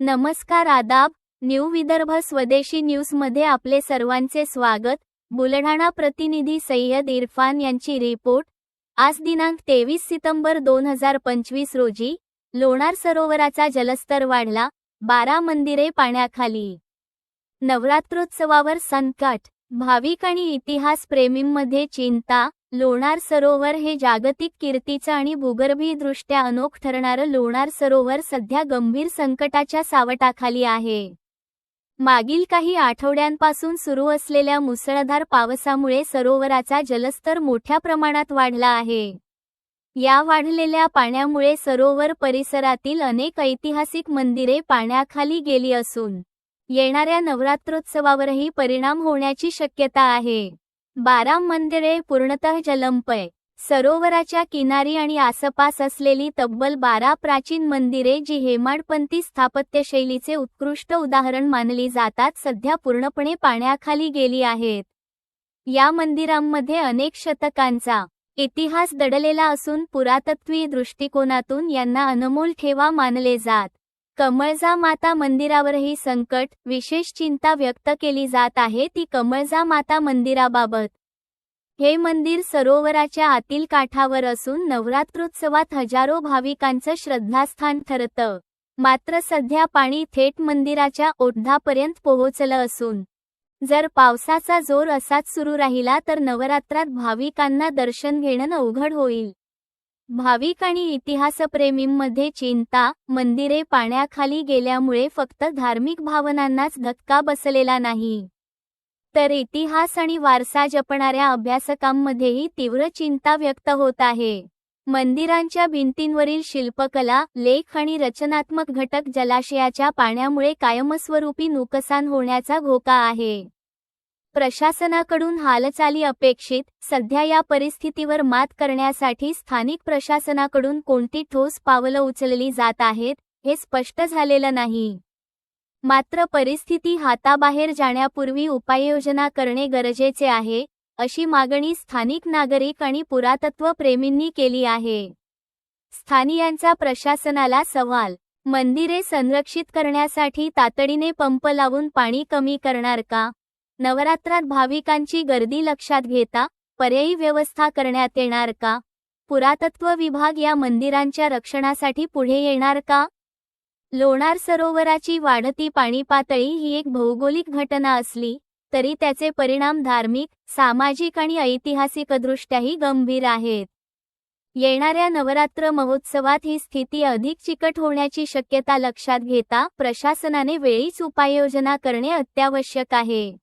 नमस्कार आदाब न्यू विदर्भ स्वदेशी न्यूजमध्ये आपले सर्वांचे स्वागत. बुलढाणा प्रतिनिधी सय्यद इरफान यांची रिपोर्ट. आज दिनांक तेवीस सितंबर दोन हजार पंचवीस रोजी लोणार सरोवराचा जलस्तर वाढला बारा मंदिरे पाण्याखाली. नवरात्रोत्सवावर संकट भाविक आणि इतिहास प्रेमींमध्ये चिंता लोणार सरोवर हे जागतिक कीर्तीचं आणि भूगर्भीयदृष्ट्या अनोख ठरणारं लोणार सरोवर सध्या गंभीर संकटाच्या सावटाखाली आहे. मागील काही आठवड्यांपासून सुरू असलेल्या मुसळधार पावसामुळे सरोवराचा जलस्तर मोठ्या प्रमाणात वाढला आहे. या वाढलेल्या पाण्यामुळे सरोवर परिसरातील अनेक ऐतिहासिक मंदिरे पाण्याखाली गेली असून येणाऱ्या नवरात्रोत्सवावरही परिणाम होण्याची शक्यता आहे. बारा मंदिरे पूर्णतः जलंपय सरोवराच्या किनारी आणि आसपास असलेली तब्बल बारा प्राचीन मंदिरे जी हेमाडपंथी स्थापत्यशैलीचे उत्कृष्ट उदाहरण मानली जातात सध्या पूर्णपणे पाण्याखाली गेली आहेत. या मंदिरांमध्ये अनेक शतकांचा इतिहास दडलेला असून पुरातत्वीय दृष्टिकोनातून यांना अनमोल ठेवा मानले जात. कमळजा माता मंदिरावरही संकट विशेष चिंता व्यक्त केली जात आहे ती कमळजा माता मंदिराबाबत. हे मंदिर सरोवराच्या आतील काठावर असून नवरात्रोत्सवात हजारो भाविकांचं श्रद्धास्थान ठरतं. मात्र सध्या पाणी थेट मंदिराच्या ओढापर्यंत पोहोचलं असून जर पावसाचा जोर असाच सुरू राहिला तर नवरात्रात भाविकांना दर्शन घेणं अवघड होईल. भाविक आणि इतिहासप्रेमींमध्ये चिंता मंदिरे पाण्याखाली गेल्यामुळे फक्त धार्मिक भावनांनाच धक्का बसलेला नाही. तर इतिहास आणि वारसा जपणाऱ्या अभ्यासकांमध्येही तीव्र चिंता व्यक्त होत आहे. मंदिरांच्या भिंतींवरील शिल्पकला लेख आणि रचनात्मक घटक जलाशयाच्या पाण्यामुळे कायमस्वरूपी नुकसान होण्याचा धोका आहे. प्रशासनाकडून हालचाली अपेक्षित सध्या या परिस्थितीवर मात करण्यासाठी स्थानिक प्रशासनाकडून कोणती ठोस पावलं उचलली जात आहेत हे स्पष्ट झालेलं नाही. मात्र परिस्थिती हाताबाहेर जाण्यापूर्वी उपाययोजना करणे गरजेचे आहे अशी मागणी स्थानिक नागरिक आणि पुरातत्व प्रेमींनी केली आहे. स्थानियांचा प्रशासनाला सवाल मंदिरे संरक्षित करण्यासाठी तातडीने पंप लावून पाणी कमी करणार का? नवरात्रात भाविकांची गर्दी लक्षात घेता पर्यायी व्यवस्था करण्यात येणार का? पुरातत्व विभाग या मंदिरांच्या रक्षणासाठी पुढे येणार का? लोणार सरोवराची वाढती पाणी पातळी ही एक भौगोलिक घटना असली तरी त्याचे परिणाम धार्मिक सामाजिक आणि ऐतिहासिकदृष्ट्याही गंभीर आहेत. येणाऱ्या नवरात्र महोत्सवात ही स्थिती अधिक चिकट होण्याची शक्यता लक्षात घेता प्रशासनाने वेळीच उपाययोजना करणे अत्यावश्यक आहे.